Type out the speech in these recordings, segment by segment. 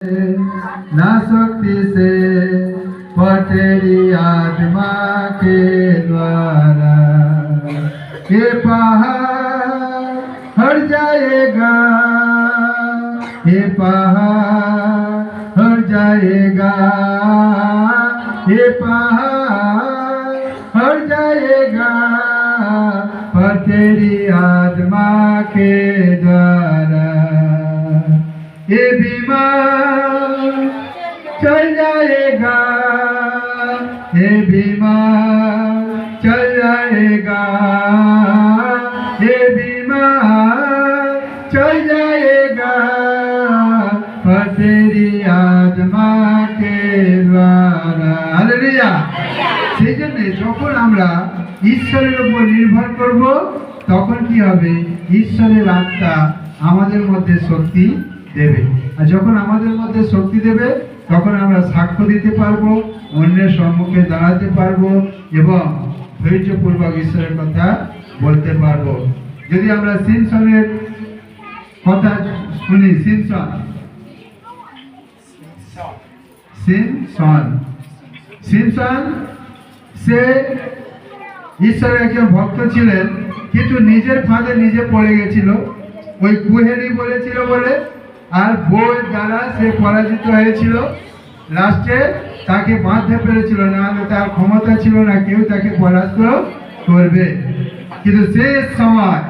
ना शक्ति से पटेरी आत्मा के द्वारा। के पहाड़ हट जाएगा, ये पहाड़ हट जाएगा, ये पहाड़ हट जाएगा, पटेरी आत्मा के द्वारा। ये बीमार चल जाएगा ये बीमार चल जाएगा ये बीमार चल जाएगा पर तेरी आत्मा के द्वारा हालेलुया সেই জন্য যখন আমরা ঈশ্বরের উপর নির্ভর করব, তখন কি হবে? ঈশ্বরের আত্মা আমাদের মধ্যে শক্তি দেবে। আর যখন আমাদের মধ্যে শক্তি দেবে, তখন আমরা সাক্ষ্য দিতে পারব, অন্যের সম্মুখে দাঁড়াতে পারব এবং ধৈর্যপূর্বক ঈশ্বরের কথা বলতে পারব। যদি আমরা সিমসনের কথা শুনি সিমসন সিমসন সিমসন সে ঈশ্বরের একজন ভক্ত ছিলেন, কিন্তু নিজের ফাঁদে নিজে পড়ে গেছিল। ওই কুহেরি বলেছিল বলে আর বউয়ের দ্বারা সে পরাজিত হয়েছিল। লাস্টে তাকে বাঁধতে পেরেছিল না তার ক্ষমতা ছিল না, কেউ তাকে পরাস্ত করবে। কিন্তু শেষ সময়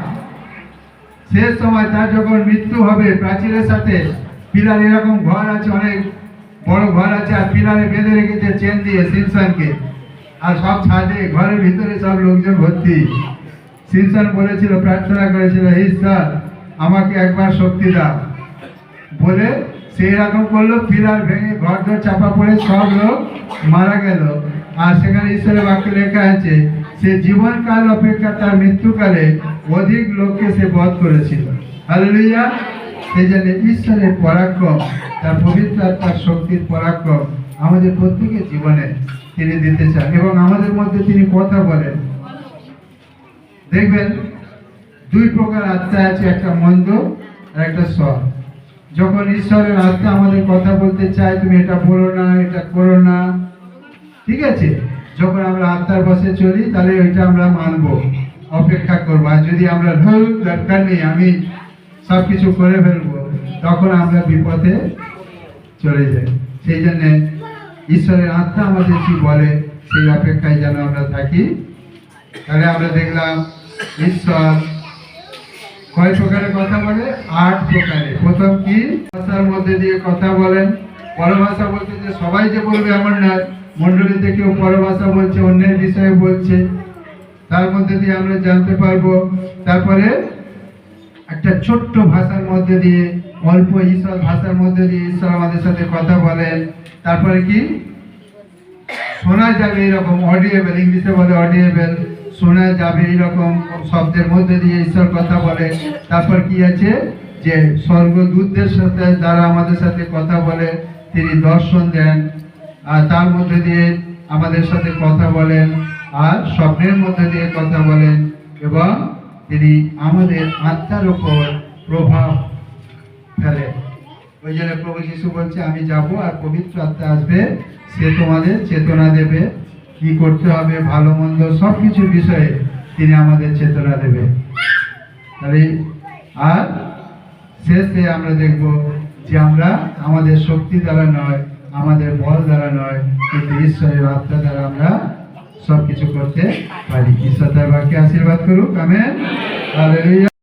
শেষ সময় তার যখন মৃত্যু হবে প্রাচীরের সাথে, পিলার এরকম ঘর আছে, অনেক বড় ঘর আছে, আর পিলারে বেঁধে রেখেছে চেন দিয়ে সিমসানকে আর সব ছাদে, ঘরের ভিতরে সব লোকজন ভর্তি। সিমসান বলেছিল, প্রার্থনা করেছিল ঈশ্বর, আমাকে একবার শক্তি দাও। বলে সেই রকম করল পিলার ভেঙে ঘর ধর চাপা পড়ে সব লোক মারা গেল। আর সেখানে ঈশ্বরের বাক্যে লেখা আছে, সে জীবনকাল অপেক্ষা তার মৃত্যুকালে অধিক লোককে সে বধ করেছিল। হালেলুয়া সেই জন্য ঈশ্বরের পরাক্রম, তার পবিত্র তার শক্তির পরাক্রম আমাদের প্রত্যেকের জীবনে তিনি দিতে চান এবং আমাদের মধ্যে তিনি কথা বলেন। দেখবেন, দুই প্রকার আত্মা আছে, একটা মন্দ আর একটা সৎ। যখন ঈশ্বরের আত্মা আমাদের কথা বলতে চায়, তুমি এটা বলো না, এটা করো না। ঠিক আছে? যখন আমরা আত্মার বসে চলি, তাহলে ওইটা আমরা মানব, অপেক্ষা করব। আর যদি আমরা ধর দরকার নেই, আমি সব কিছু করে ফেলব, তখন আমরা বিপদে চলে যাই। সেই জন্য ঈশ্বরের আত্মা আমাদের কি বলে, সেই অপেক্ষায় যেন আমরা থাকি। তাহলে আমরা দেখলাম, ঈশ্বর কয় প্রকারে কথা বলে, আট প্রকারে প্রথম কি? ভাষার মধ্যে দিয়ে কথা বলেন। পরভাষা বলতে যে সবাই যে বলবে এমন না মন্ডলীতে কেউ পরভাষা বলছে, অন্যের বিষয়ে বলছে। তার মধ্যে দিয়ে আমরা জানতে পারব। তারপরে একটা ছোট্ট ভাষার মধ্যে দিয়ে, অল্প ঈশ্বর ভাষার মধ্যে দিয়ে ঈশ্বর আমাদের সাথে কথা বলেন। তারপরে কি? শোনা যাবে এরকম অডিয়েবল ইংলিশে বলে অডিয়েবল শোনা যাবে এরকম শব্দের মধ্যে দিয়ে ঈশ্বর কথা বলে। তারপর কি আছে? যে স্বর্গদূতদের সাথে যারা আমাদের সাথে কথা বলে, তিনি দর্শন দেন। আর তার মধ্যে দিয়ে আমাদের সাথে কথা বলেন আর স্বপ্নের মধ্যে দিয়ে কথা বলেন এবং তিনি আমাদের আত্মার উপর প্রভাব ফেলে। ওই জন্য প্রভু যিশু বলছে, আমি যাব আর পবিত্র আত্মা আসবে, সে তোমাদের চেতনা দেবে। কি করতে হবে ভালো মন্দ সব কিছু বিষয়ে তিনি আমাদের চেতনা দেবে। তাহলে আর শেষে আমরা দেখব যে আমরা আমাদের শক্তি দ্বারা নয় আমাদের বল দ্বারা নয় কিন্তু ঈশ্বরের আত্মা দ্বারা আমরা সব কিছু করতে পারি। ঈশ্বর তার বাক্যে আশীর্বাদ করুক আমেন। হালেলুয়া।